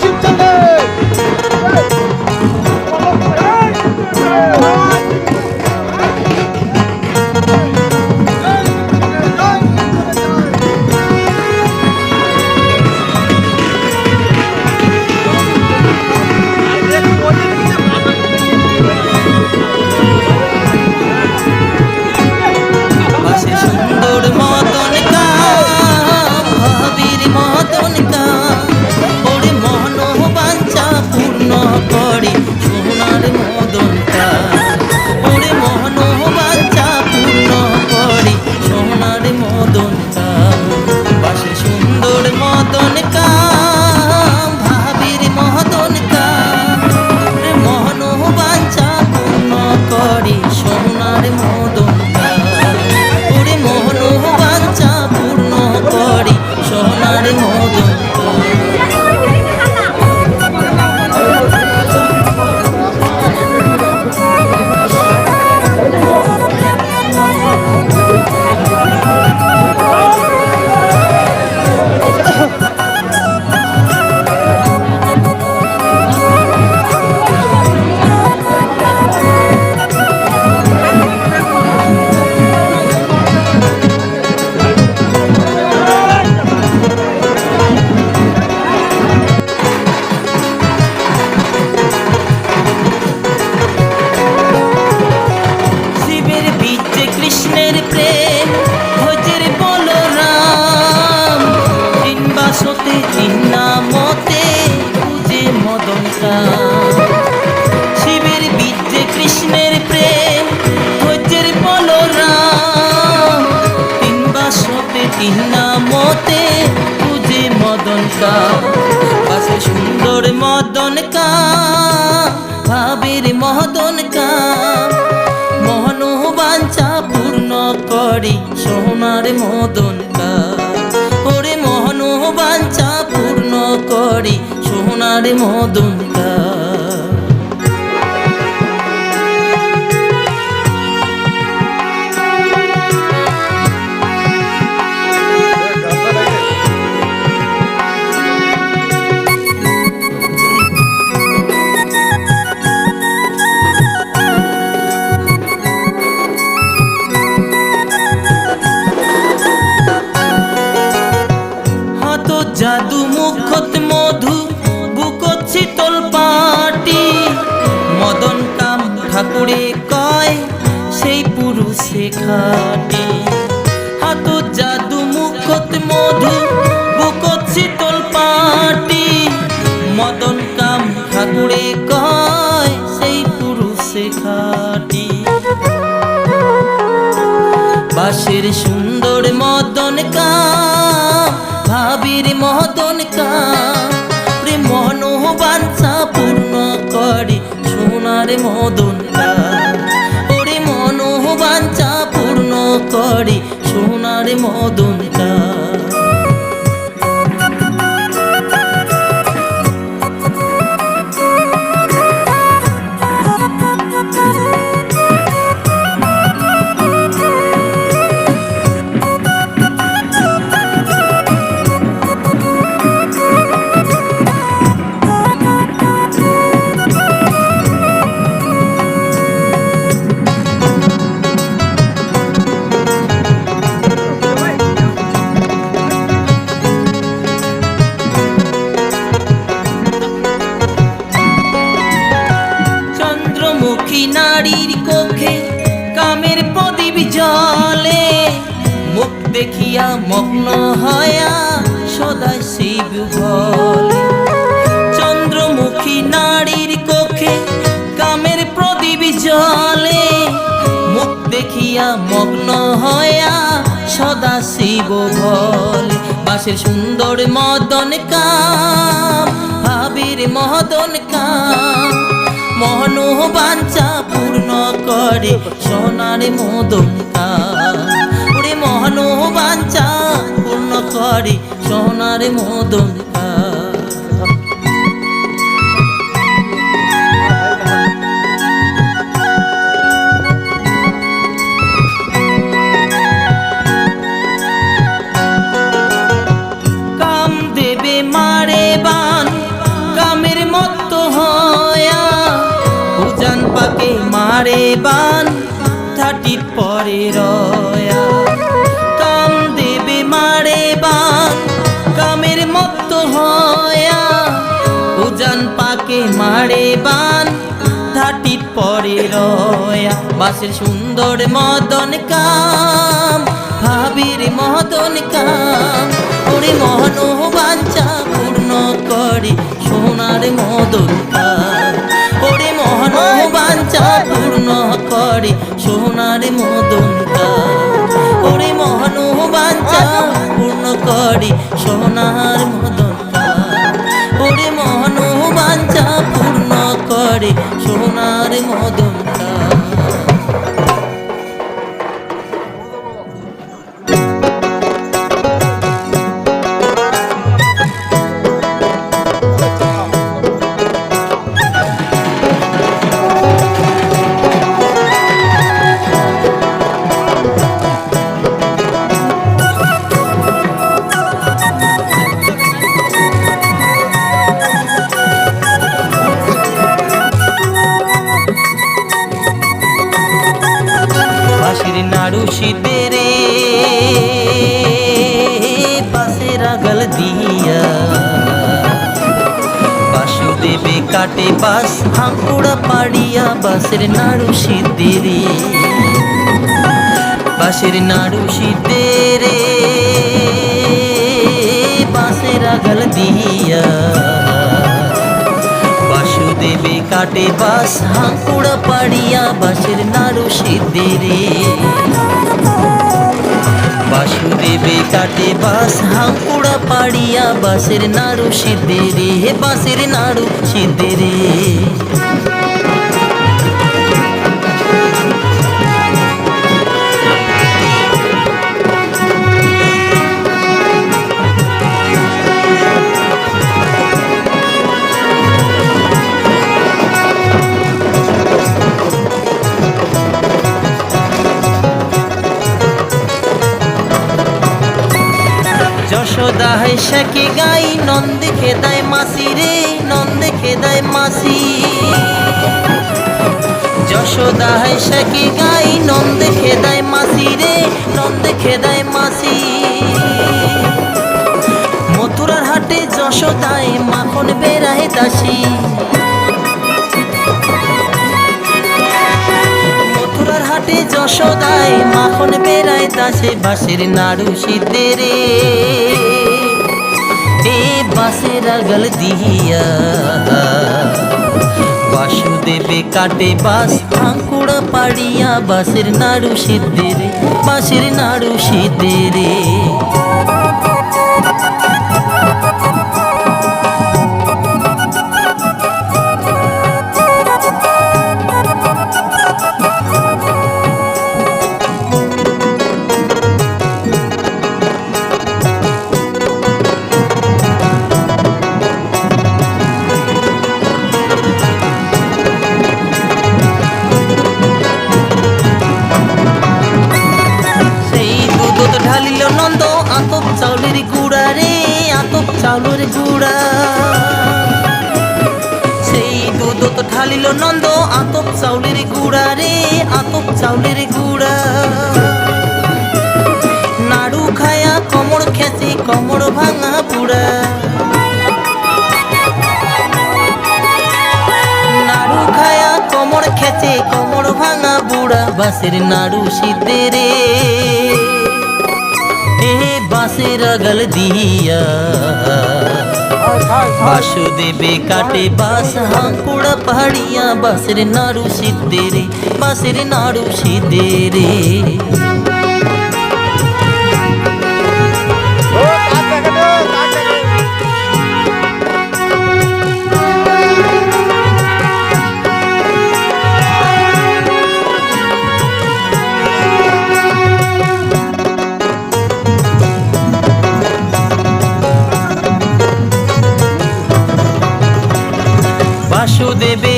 新疆队 ভাবের কাম। মহন বাঞ্ছা পূর্ণ করি সোনার মদন কাম। ওরে মোহন বাঞ্ছা পূর্ণ করি সোনার মদন কা সোনার মদন কাম ওরে মনোবাঞ্ছা পূর্ণ করে। চন্দ্রমুখী নারীর কোখে কামের প্রদীপ জলে মুখ দেখিয়া মগ্ন হয়া সদাই শিব বলে। চন্দ্রমুখী নারীর কোখে কামের প্রদীপ জলে মুখ দেখিয়া মগ্ন হয়া সদা শিব বলে। বাসের সুন্দর মদন কাম ভাবির মদন কাম। মহন বাঞ্ছা পূর্ণ করে সোনার মদনকা ওরে মহন বাঞ্ছা পূর্ণ করে সোনার মদন মারে বান থাটির পরে রয়া। কাম দেবে মারে বান, কামের মত হয়া। উজান পাকে মারে বান থাটির পরে রয়া। বাসের সুন্দর মদন কাম ভাবির মদন কাম। ওরে মহন বাঞ্চা পূর্ণ করে সোনার মদন কাম। করে কাটে বাস হাঁকুড়া পাড়িয়া বাসের নাড়ু শীতের বাসের নাড়ু শীতের কাটে বাস, হাঁকুড়া পাড়িয়া বাসের নাড়ু সিদ্ধেরে বাসুদেবে কাটে বাস, হাঁকুড়া পাড়িয়া বাসের নাড়ু সিদ্ধেরে হে বাসের নাড়ু সিদ্ধেরে যশোদা হেসাকে গাই, নন্দে খেদায় মাসি রে, নন্দে খেদায় মাসি। যশোদা হেসাকে গাই, নন্দে খেদায় মাসি রে, নন্দে খেদায় মাসি। মথুরার হাটে যশোদায় মাখন বেড়ায় দাসী। মথুরার হাটে যশোদায় মাখন বেড়ায় দাসে বাসের নাড়ু শীতে রে। এ বাসের আগল দিয়া। বাসুদেবে কাটে বাস আঙ্কুড়া পাড়িয়া বাসের নাড়ু সিদ্ধে রে বাসের নাড়ু সিদ্ধে রে বাসের নাড়ু শীতে রে। এ বাসের আগল দিয়া। বাসুদেবে কাটে বাস, হাঁকুড়া পাহাড়িয়া। বাসের নাড়ু শীতে রে, বাসের নাড়ু শীতে রে।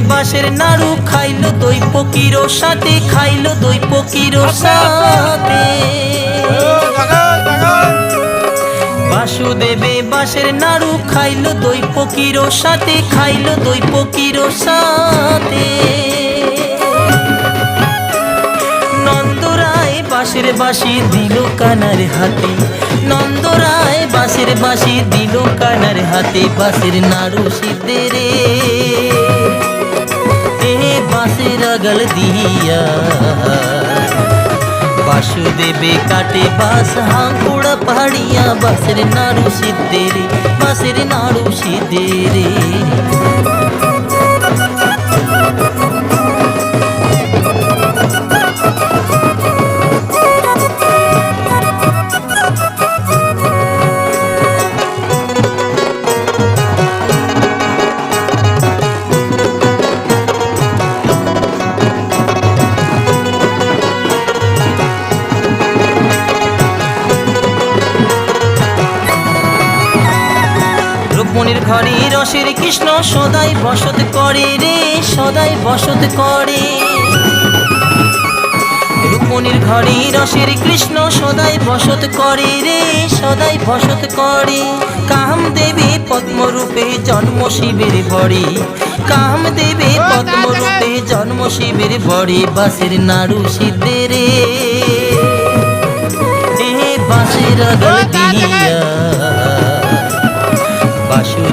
বাসের নাড়ু খাইলো দই পকিরো সাথে খাইলো দই পকিরো সাথে। বাসুদেবে বাসের নাড়ু খাইলো দই পকিরো সাথে খাইলো দই পকিরো সাথে। নন্দরায় বাঁশের বাঁশি দিল কানার হাতে নন্দরায় বাঁশের বাঁশি দিল কানার হাতে বাঁশের নাড়ু সিদ্ধে রে। বাঁশের আগল দিয়া বাসুদেবে কাটে বাস হাঙ্কুড়া পাহাড়িয়া বাঁশের নাড়ু সিদ্ধে রে বাঁশের নাড়ু সিদ্ধে রে ঘরে রসের কৃষ্ণ সদাই বসত করে রে সদাই বসত করে। রূপমণির ঘরে রসের কৃষ্ণ সদাই বসত করে রে সদাই বসত করে। কাম দেবে পদ্মরূপে জন্ম শিবের বড়ে কাম দেবে পদ্মরূপে জন্ম শিবের বড়ে বাসের নাড়ু সিদ্ধে রে। বাসের আগল দিয়া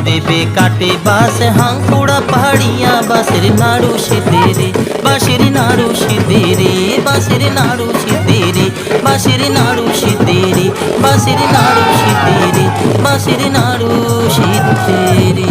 বাসুদেবে কাটে বাস হাঙ্কুড়া পাহাড়িয়া বাসের নাড়ু সিদ্ধে রে বাসের নাড়ু সিদ্ধে রে বাসের নাড়ু সিদ্ধে রে বাসের নাড়ু সিদ্ধে রে বাসের নাড়ু সিদ্ধে রে বাসের নাড়ু সিদ্ধে রে।